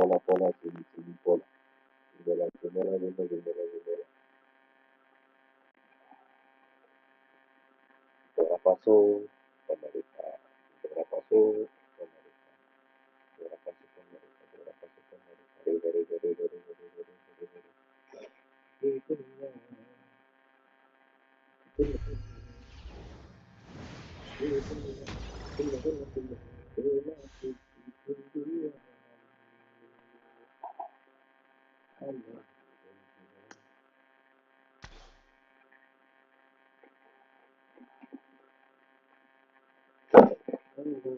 pola, pola, sin, pola. De la primera, de la primera, de la pasó, camarita, la pasó, camarita, la pasó, camarita, la pasó, camarita. Thank you. Hello. Hello.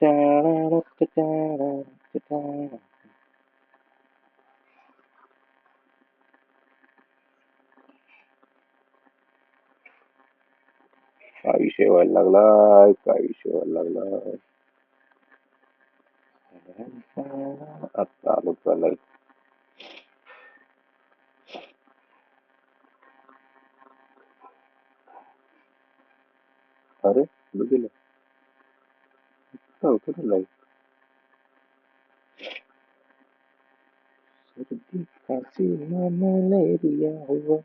Hello. da. काय विषय व्हायला लागलाय काय विषय व्हायला लागलाय आता आलो चालाय अरे बघितलं काय होतं ना लाईट सर्दी खांसी मलेरिया हुआ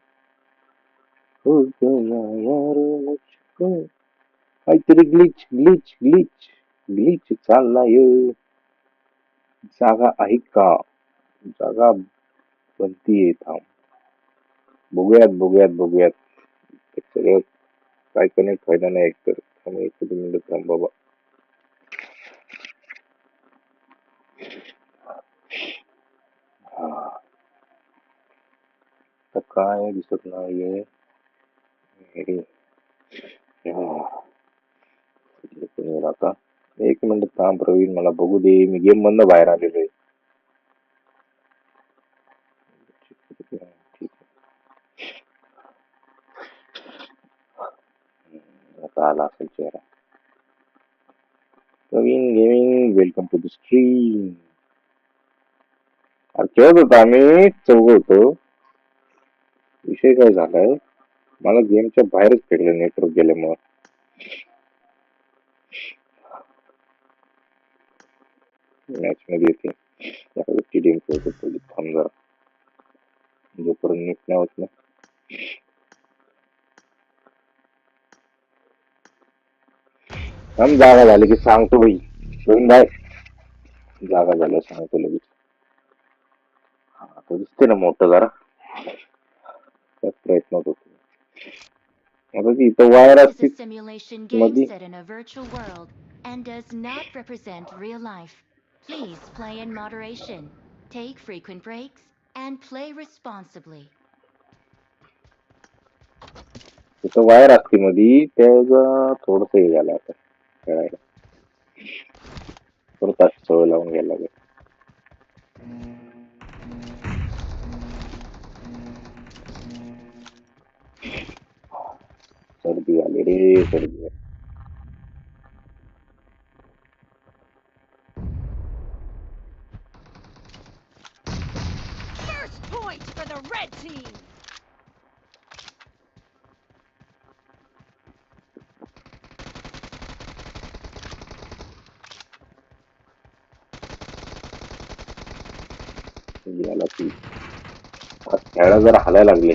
हो गया यार go. Haydi glitch, glitch, glitch. Glitch sallayı. Zaga ahika. Zaga बनती है था बुगैत बुगैत बुगैत सगळं काय कनेक्ट फ़ायदा नाही एकतर त्यामुळे किती मिनिटं थांबावा काय दिसत नाहीये हा, एक मिनिट थांब प्रवीण मला बघू दे मी गेम बंद बाहेर आलेलो आहे हम्म, आला असेल चेहरा Praveen gaming welcome to the stream अरे खेळत होतो आम्ही चौघ होतो विषय काय झालाय मला गेमच्या बाहेरच फेकलं नेटवर्क गेल्यामुळे. मॅच मध्ये येते. टीडीएम खेळतो पहिले थांबा जरा जोपर्यंत नीट नाही होत ना. थांब जागा झाली की सांगतो भाई प्रवीण भाई जागा झाल्या सांगतो लगेच. हा तर दिसते ना मोठं जरा. त्यात प्रयत्न होतो आता ती इथं वायर This असती is a simulation game मध्ये set in a virtual world and does not represent real life. Please play in moderation, take frequent breaks, and play responsibly. तिथं वायर असते मध्ये त्याचा थोडस हे झालं आता खेळायला परत अशी सवय लावून घ्यायला लागेल सर्दी वाली रे सर्दी वाली जरा हलायला लागले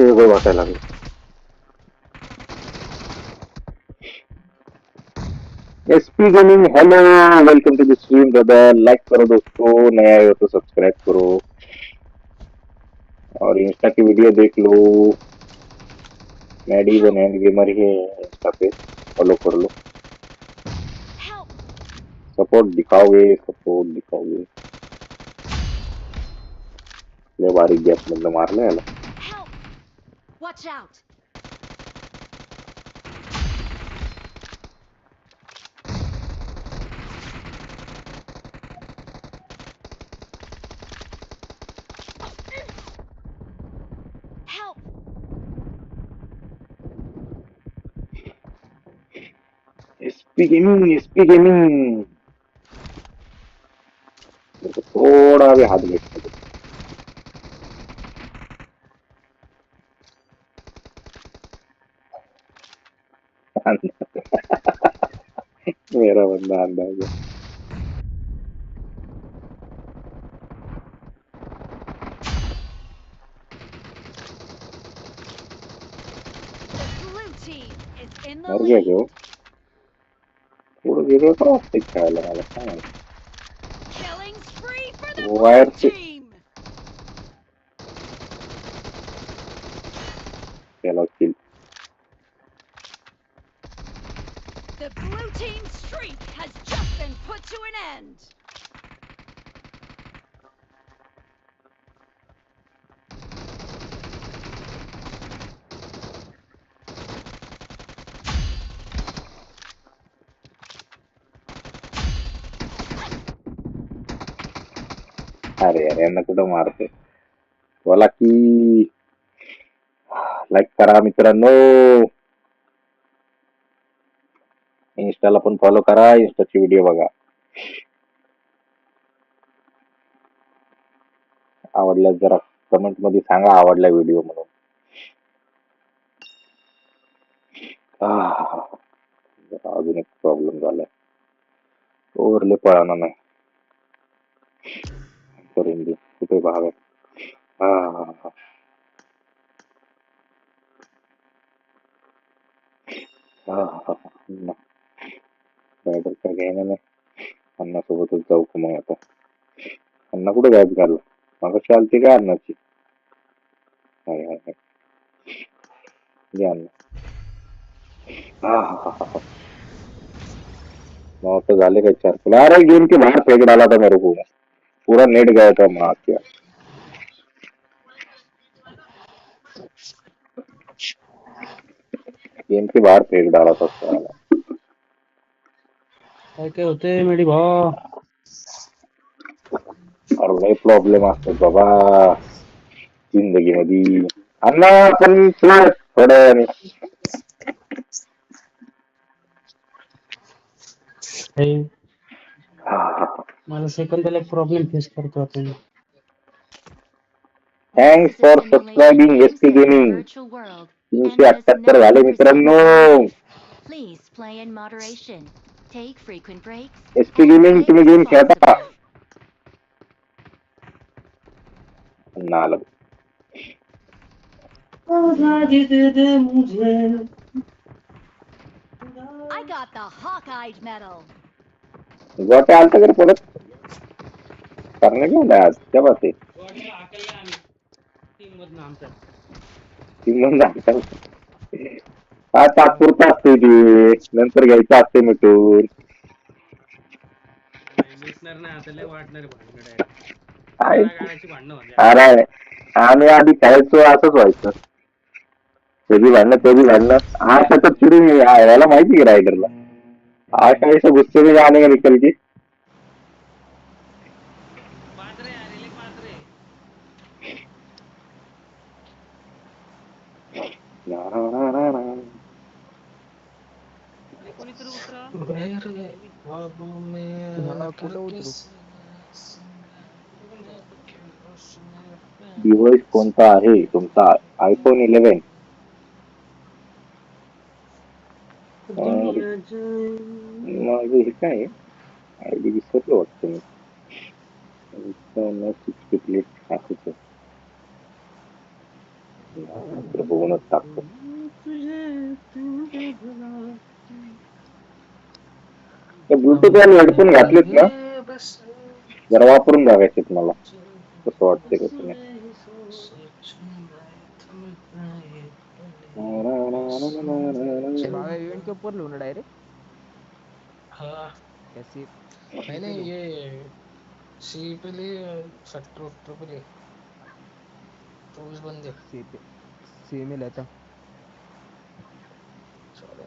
वेगळं वाटायला लागलं S gaming hello welcome to the stream brother like करो दोस्तों नया आए हो तो सब्सक्राइब करो। और इंस्टा की वीडियो देख लो। मैडी वन हैंड गेमर ही है इंस्टा पे। फॉलो कर लो। सपोर्ट दिखाओगे सपोर्ट दिखाओगे। लय बारीक गॅस मधलं मारलं याला! Watch out! Help! Speak me, speak me. थोड़ा भी mire mandando. Nerede bu? Burada bir rotastik hikayeler var. Tamam. Wire Yellow. The blue team been put to an end. अरे यार यांना कुठं मारते बोला की लाईक करा मित्रांनो इन्स्टाला पण फॉलो करा इन्स्टाचे व्हिडिओ बघा. आवडल्यास जरा कमेंटमध्ये सांगा आवडला व्हिडिओ म्हणून. अजून एक प्रॉब्लेम झालाय. ओरले पळाना नाही. करून दे कुठे भाग आहे? हा रायडर काय घ्यायला नाही अण्णा सोबतच जाऊ का मग आता अण्णा कुठे गायब झाला मग चालते काय अण्णाची हाय हाय हाय घे अण्णा हा हा हा हा मग तो झाले काय चार फुल अरे गेम के बाहर फेंक डाला था मेरे को पूरा नेट गया था माँ क्या गेम के बाहर फेंक डाला था साला काय काय होते मेडी भाऊ अरे प्रॉब्लेम असतात बाबा. जिंदगी मध्ये अण्णा पण थोड्या वेळाने मला सेकंदाला एक प्रॉब्लेम फेस करतो आता मी. Thanks for subscribing S P gaming तीनशे अठ्याहत्तर झाले मित्रांनो. Please play in moderation Take frequent breaks. S P and gaming play तुम्ही गेम खेळता responsibly. अण्णा आलं I got the Hawkeye medal. गोटे आलता का रे परत करणे घेऊन आज त्या बाते वाटेला हाकललं आम्ही टीम मधनं आमच्या ती म्हणून हा तात्पुरता असते ते. नंतर घ्यायचं असते मिटून मिटणार नाही आता लय वाटणार भांडण direct. आहे. गाड्याची भांडणं म्हणजे अरे आम्ही आधी खेळायचो असंच व्हायचं. कधी भांडणं कधी भांडणं. आज त्याच्यात चिडून याला माहिती की रायडरला आज काय असं गुस्से में जाने का निकल की? पात्रे अरे लय पात्रे. लय कोणीतरी उतरा। डिव्हाइस कोणता आहे तुमचा आयफोन इलेव्हन माझं हे काय आय डी विसरलो वाटतं मी सिक्स्टी प्लेट असंच बघूनच टाकतो ब्लूटूथ वाले हेडफोन घातलेत ना? जरा वापरून बघायचेत मला कसं वाटते कसं नाही इवेंट के ऊपर लूना डायरेक्ट हाँ. कैसी नहीं ये सी पे लिए फैक्टर वैक्टर पे लिए चौबीस बंदे सी पे सी में लेता चौदह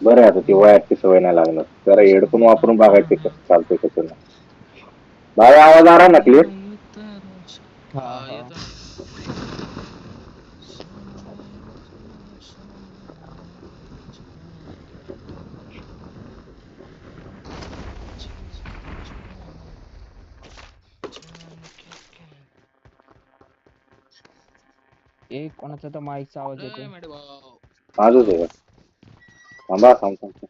बरं आहे आता ती वयाची सवय नाही लागणार जरा हेडफोन वापरून बघायचे कसं चालतंय कसं नाही बाहेर आवाज आला ना क्लिअर ना. ए कोणाचा तर माईकचा आवाज़ भाऊ. आजच आहे थांबा थांब थांब.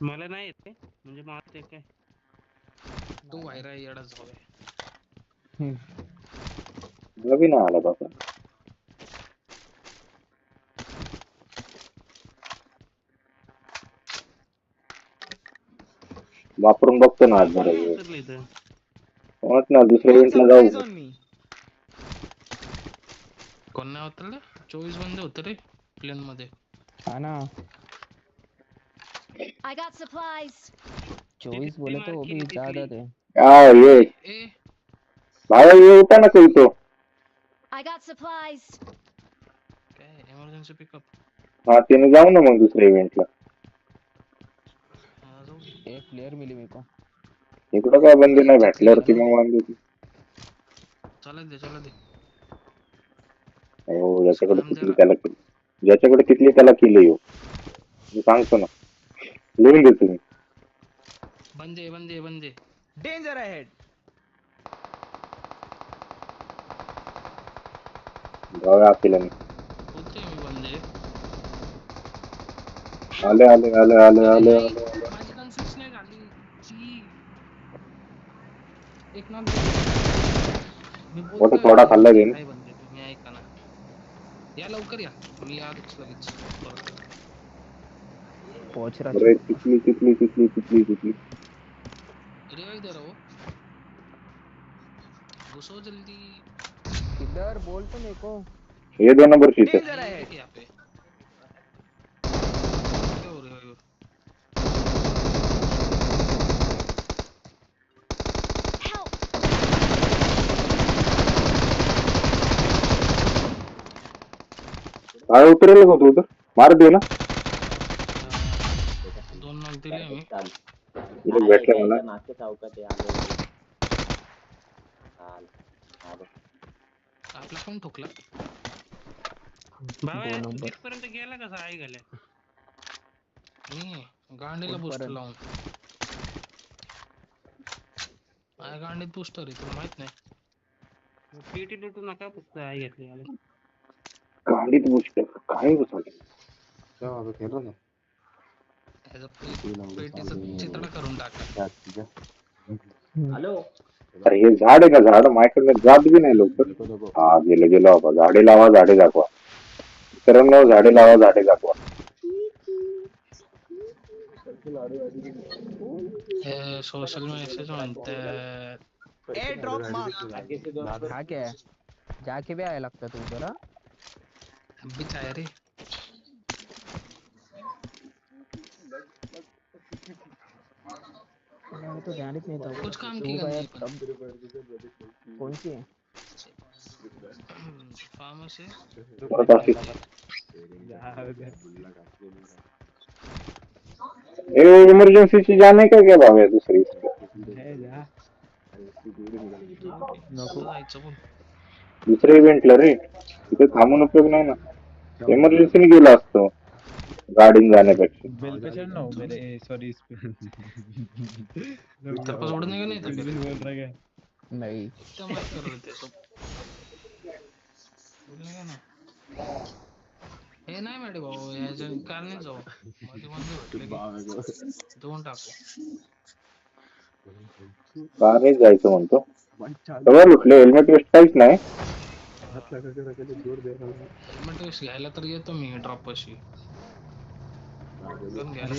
मला नाही येत ते म्हणजे मला ते काय तू व्हायरा येडा झालाय हम्म. मला बी नाही आला बाबा वापरून बघतो ना आज जरा कोण वेळ. उतरलं इथं म्हणत ना दुसऱ्या इव्हेंटला जाऊ कोण नाही उतरलं चोवीस बंद होतं रे प्लेन मध्ये. हा ना. I got supplies. चोवीस बोले तो वो भी. ज्यादा थे हा ये. ए. ये उठा ना तू इथं. I got supplies. काय एमर्जन्सी पिकअप हा तिने जाऊ ना मग दुसऱ्या इव्हेंटला एक प्लेयर मिली मेरे को. इकडं काय बंदी नाही भेटल्यावरती मग वांदी होती. चालत दे चालत दे. हो ज्याच्याकडे थांब किती जरा. त्याला किती मी सांगतो ना. लिहून दे तुम्ही बंदे बंदे बंदे. डेंजर अहेड जाऊया आपल्याला. बोलतोय मी बंदे. आले आले आले आले आले आले आले. माझी कन्फ्युज नाही झाली. ची. एक नाम मी बोलतोय थोडा खाल्ला बंदे, गेला. काय बंदे तुम्ही ऐका ना या लवकर या. मी आलोच लगेच. रहा अरे कितनी कितनी कितनी कितनी कितनी रिवाइव दे रहा हो. घुसो जल्दी. किधर? बोल तो मेरे को. ये दो नंबर शीट है. इधर देखिए यहाँ पे क्या हो रहा है Help! काय उतरेल का तू उतर मार दे ना। दोन नॉक दिले आम्ही इथे भेटलं मला चौकात आहे आलो चाल आलो आपला कोण ठोकला? नंबर. तिथपर्यंत गेला कसा आई घाल्या मी गांडीला बुस्टर कुठपर्यंत? लावून माझ्या गांडीत बुस्टर आहे तुला माहित नाही। पीटी लुटू नका फक्त आई घेतली आले गाडीत गोष्ट काय बसवलं ह्याचं पे- पेटीचं चितडा करून टाका हॅलो। अरे हे झाड आहे ना झाड माझ्याकडनं जात बी नाही लवकर हा गेलं गेलं बाबा झाडे लावा झाडे दाखवा। मित्रांनो झाडे लावा झाडे दाखवा। हे सोशल मेसेज म्हणतात एयर ड्रॉप मार। हा क्या जाके भी आया लगता तू उधर हाँ? रे मैंने तो ध्यान ही नहीं। था कुछ काम की कौन सी है? फार्मसी परत अशी ए इमर्जन्सीची जाण आहे का काय भाव्या दुसरी? नको जायचं बोल। दुसऱ्या इव्हेंटला रे तिथे थांबून उपयोग नाही ना इमर्जन्सीने गेलो असतो. गाडीने जाण्यापेक्षा. बेल पे चढ़ना हो मेरे सॉरी इस पे. तेरे पास उड़ने का नहीं था फिर बोल रहा क्या नहीं. क्या मत कर रहे थे सब बोलने का ना. हे नाही मॅडम भाऊ याच्या काल नाही जाऊ. मध्ये मध्ये भेटले देऊन टाकू. का नाही जायचं म्हणतो. सगळं लुटले हेल्मेट वेस्ट काहीच नाही. हेल्मेट वेस्ट घ्यायला तर येतो मी घ्यायला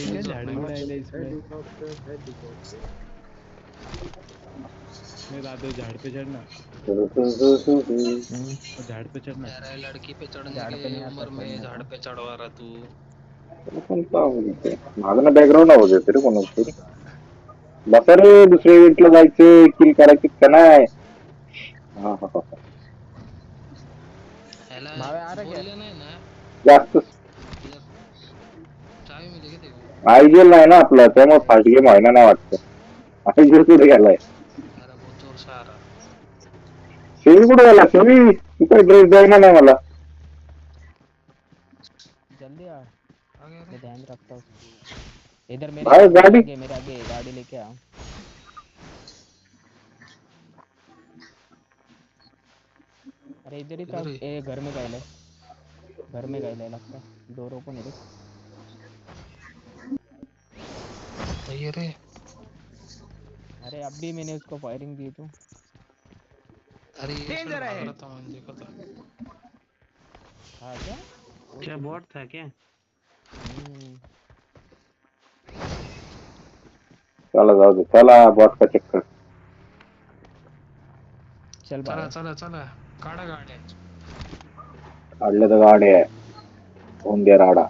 झाड़ पे चढ़ना। हम्म, झाड़ पे चढ़ना। है लड़की पे चढ़ने की उम्र में झाड़ पे चढ़वा रहा तू। कोणता आवाज़ येतोय? मागणं बॅकग्राऊंड आवाज़ येते रे कोणाच तरी दुसऱ्या इव्हेंटला जायचं किल करायची का नाही हा, हा, हा. ह्याला भावे आ रहा क्या? बोलले नाही ना जास्त। आयजीएल नाही ना आपलं त्यामुळे फास्ट गेम व्हायना नाही वाटतं। आयजीएल कुठे गेलाय आ शिवी कुठे गेला शिवी तू ड्रेस द्यायना नाही मला आ आ ध्यान रखता हूँ। इधर मेरे गाड़ी- आगे मेरे आगे गाड़ी लेके आओ अरे इधर ही था। ए घर में गए घर में गए लगता है। डोर ओपन है देख। सही है रे। अरे अब भी मैंने उसको फायरिंग दी तो। अरे था मैंने देखा था। हाँ क्या क्या बॉट था क्या? चला दे चला बॉट का चक्कर। चल चला चला चला काढा गाड्या काढलं तर गाडी आहे होऊन दे राडा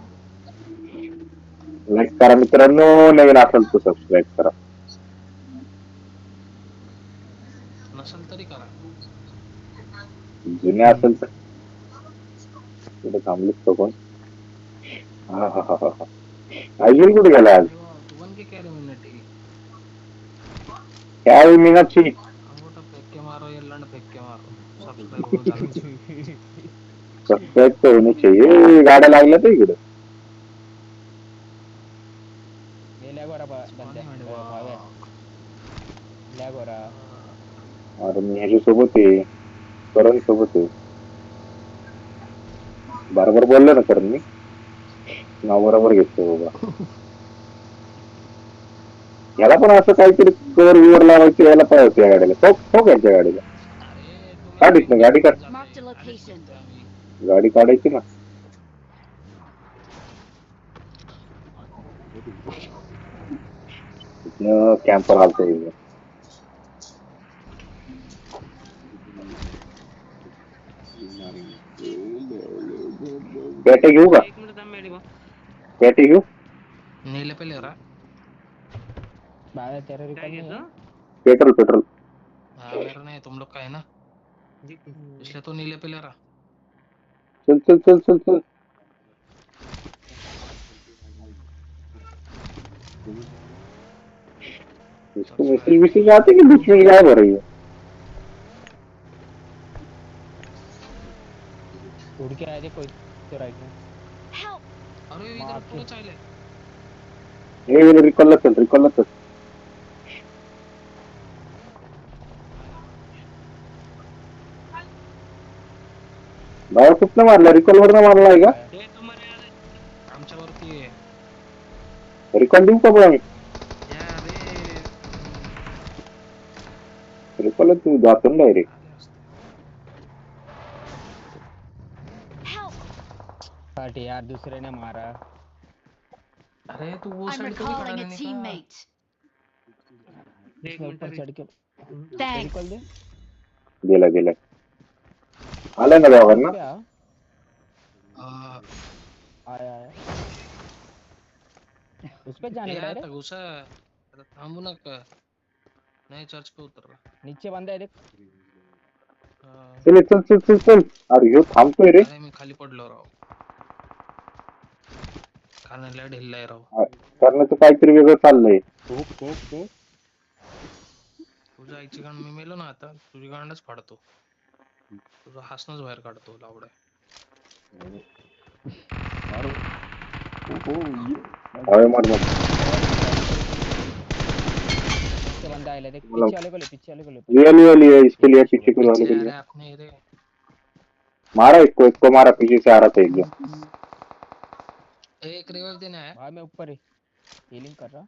लाईक करा मित्रांनो नवीन असेल तर सबस्क्राईब करा नसेल तरी करा जुने असेल तर कुठे थांबलीत तो कोण हा हा हा हा आयजीएल कुठे गेला आज अरे वा, सबस्क्राईब तर होणे चाहिए गाड्या लागल्या तर इकडे. अरे मी ह्याच्या सोबत आहे. करण सोबत आहे. बरोबर बोललो ना करण मी? नाव बरोबर घेतो बाबा. याला पण असं काहीतरी कवर विवर लावायचं यायला पाहिजे होतं या गाडीला. ठोक ठोक याच्या गाडीला. अरे तुम्ही काढीत ना गाडी काढ Marked a location. आम्ही गाडी काढायची ना इथनं कॅम्पर आलतो इथं. पेटे घेऊ का एक मिनिट थांब मॅडम पेटे घेऊ नीले पे ले रहा भावे तेरा काय रिकॉल नहीं है घेतो पेट्रोल पेट्रोल हाँ मेरा नहीं तुम लोग का है ना इसलिए तो नीले पे ले रहा। चल चल चल चल चल। इसको मैसेज मैसेज आते कि बीच में गायब हो रही है? उड़ के आया देख कोई तो राइट में अरे इधर पूरा के। चाइले हे। रिकॉलला चल रिकॉलला चल बाहेर कुठनं मारला रिकॉल वरनं मारलाय का हे तुम्हाला यार आमच्यावरती आहे रिकॉल देऊ का बघ आम्ही या रे रिकॉल तू जातो ना डायरेक्ट पार्टी यार दूसरे ने मारा। अरे तू वो I'm साइड पे भी खड़ा recalling a रहने का। teammate. एक मैं ऊपर चढ़ के। Thanks. रिकॉल दे। गेला गेला आलाय ना आ आ, आया आया। उस पे जाने का था घुसा अरे थांबू नका। नाही चर्च पे उतर रहा नीचे बंदा है देख। हा. चल चल चल चल चल। अरे ह्यो थांबतोय रे। मी खाली पडलो राव। खाण्याला ढिल्लाय राव। करण्याचं काहीतरी वेगळं चाललंय. कोक कोक कोक तुझ्या आईची गाण मी मेलो ना आता. तुझी गांडच फाडतो. तुझं हसणच बाहेर काढतो लावड्या. हवे मार मार. बंदा आया देख पीछे वाले को ले पीछे वाले को ले रियल वाली है इसके लिए पीछे के वाले के लिए रे मारा इसको इसको मारा पीछे से आ रहा था एकदम एक रिवाइव देना है. भाई मैं ऊपर ही. हीलिंग कर रहा.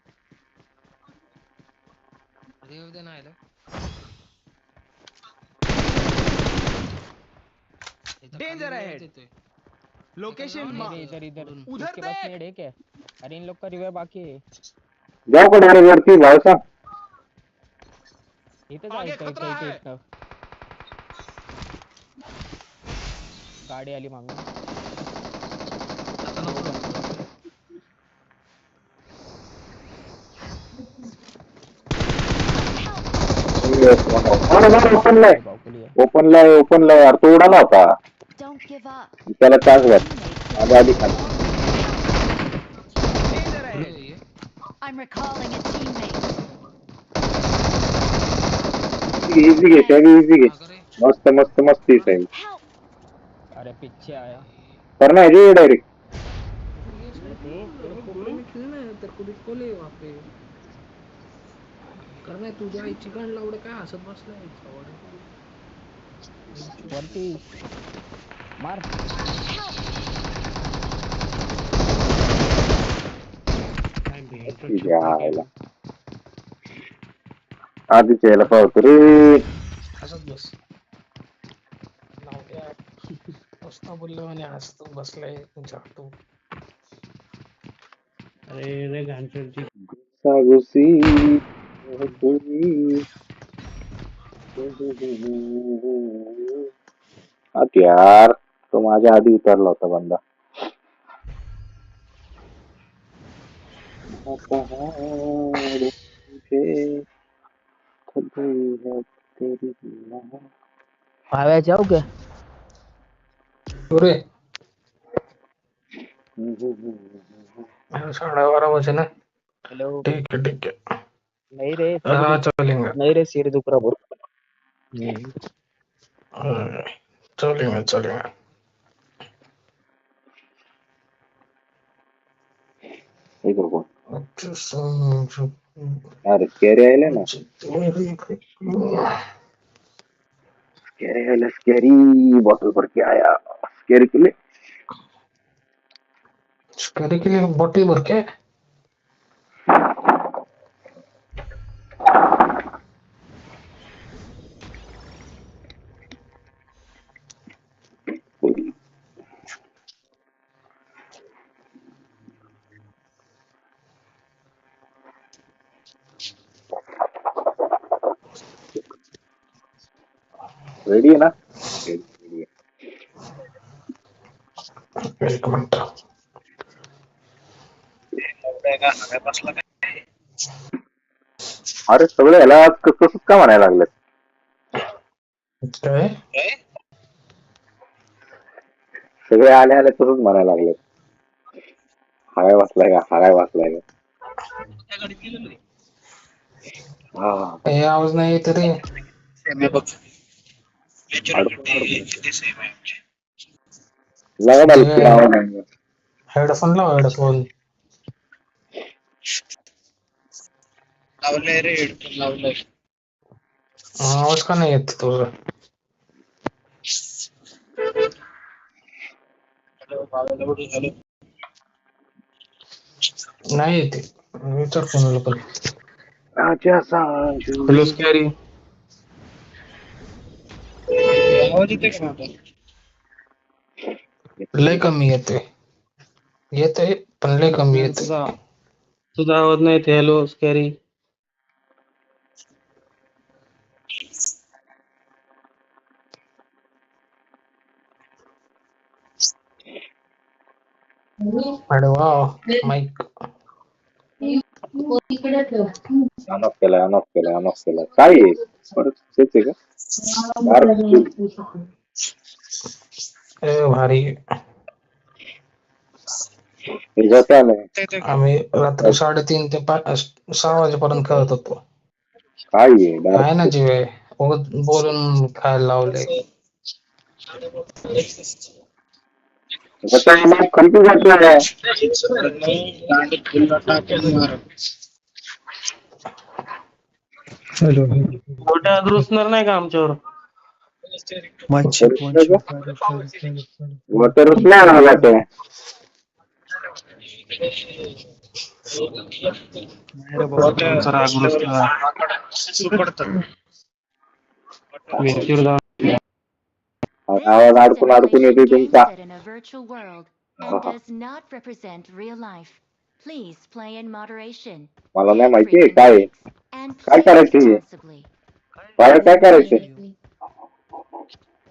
रिवाइव देना है ले ahead. देतोय. लोकेशन. इधर इधर उधर देख। नेड है क्या अरे इन लोग का रिवाइव बाकी है जाओ का डायरेक्ट वरती भावसा इथं आगे जायचं खतरा इथं है. गाडी आली मागून आता नको. ओपनला आहे बाहुबली आहे ओपनला आहे ओपनला आहे अरे तो उडाला होता Teammates आधी आधी खाली Danger अरे I'm recalling a teammate. Easy घे त्यागी इजी घे मस्त मस्त मस्त ही Help! अरे पीछे आया। करना है जी डायरेक्ट तेरे कोपरे में खेलना है तुझ्या आईची गाण काय हसत बसलाय वरती मार पाहतो रे हसत बस मस्त बोललो आणि हसत बसलाय तुमच्या तू अरे रे घाणचोरची गुस्सागुसी यार तो माझ्या आधी उतरला होता बंदा. क्या साढ़े बारह बजे ना. हेलो. ठीक है ठीक है नहीं रे. हाँ चलेंगे नहीं रे सिर दुख रहा बहुत हाँ, चलेंगे चलेंगे कोण अच्छा, अरे स्कॅरी ना तेरी स्कॅरी आले स्कॅरी बॉटल पर क्या आया स्कॅरी के लिए स्कैरी के लिए बोतल भर के मिनट अरे सगळे ह्याला आज कसं कसं का म्हणायला लागलं काय? सगळे आले आले तसंच म्हणायला लागले हाय वाचलाय का? हाय वाचलाय का? हा. हे आवाज नाही येत रे. लगा डाल आवाज़ नाही येत. हेडफोन लाव हेडफोन आवाज़ का नाही येत तुझा नाही येते विचार कोणाला पण राजा सांजू हॅलो स्कॅरी लय कमी येते येते पण लय कमी येते तुझा तुझा आवाज़ नाही येते हॅलो स्कॅरी अरे वा माईक अनॉफ केलाय अनॉफ केलाय अनॉफ केलाय. काय आहे परत आहे का? Dark अरे भारी आम्ही. रात्री साडेतीन ते पाच सहा वाजेपर्यंत खेळत होतो. आहे ना जीव? आहे बोलून खायला लावले. हॅलो. गोट्या दुरुस्तणार नाही का आमच्यावर? One ship one ship water नाही आला तो तुमचा राग रुसला भिंतीवर जाऊन आवाज अडकून अडकून येते Simulation तुमचा game set in a virtual world and does not represent real life. Please play in moderation. मला नाही Take माहिती frequent काय आहे. breaks and काय play करायचं हे? responsibly. बाळा काय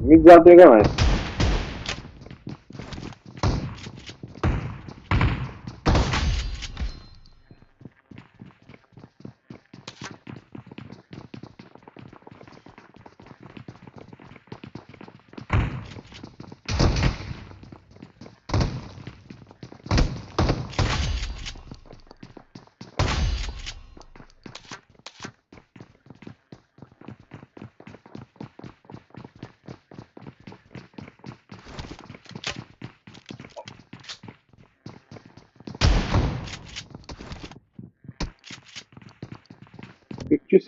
Miguel mais.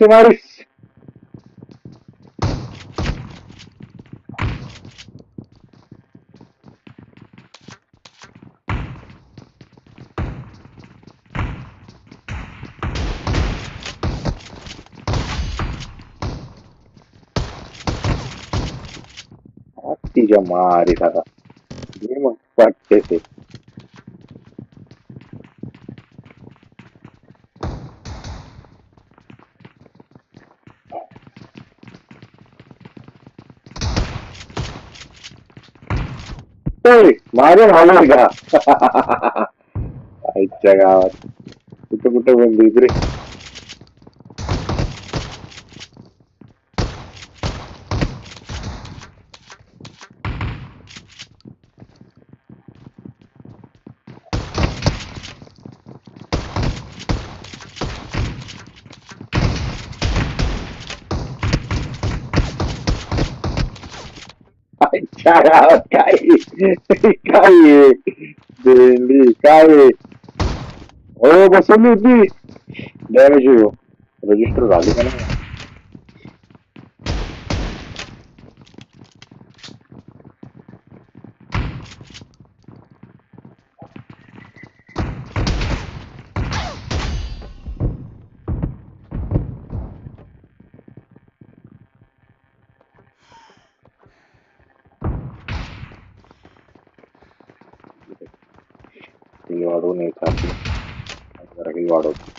してまいりし。Ati jamari, tata. Dia mengkuat kesih. माझ्या भावना का। आईच्या गावात कुठं कुठं बंदी रे Kai belli Kai oh posso dirvi dai giù registro radio నేను కాదు వరకు వాడవచ్చు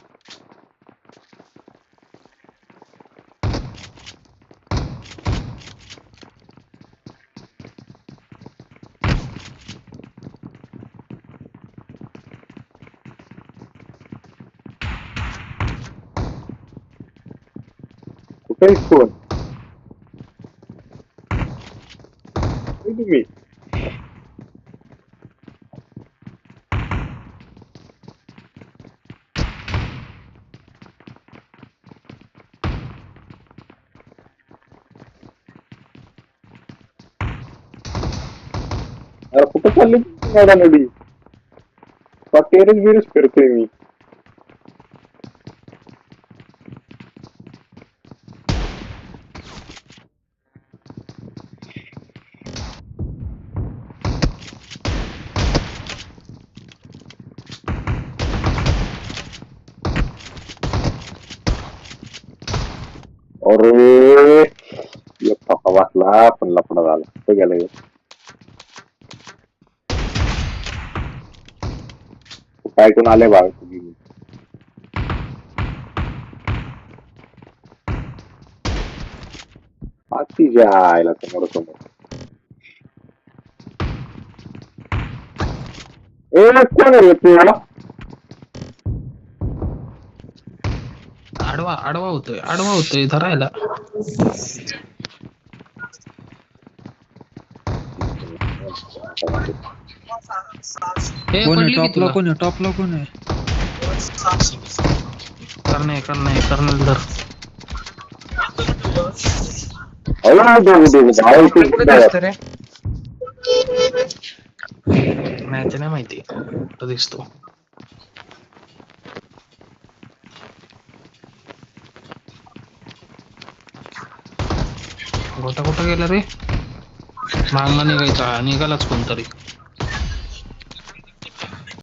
Quem foi? Foi do meio. चालली मॅडम नडी टेरेस बिरेस फिरतोय मी अरे एक फाफा वाचला पण लफडा झाला तो गेला ह्यो. काय कोण आले बाळ तुझी तिच्या आईला समोर समोर ए कोण आहे रे तू याला आडवा आडवा होतोय आडवा होतोय धरायला हे कोण आहे पडली की टॉपला तुला कोण आहे टॉपला कोण आहे करणे करणे कर्नल धर अरे दोघं दोघं भाऊ कुठे इथे दिसतं रे? मॅच नाही माहिती कुठं दिसतो गोटा कुठं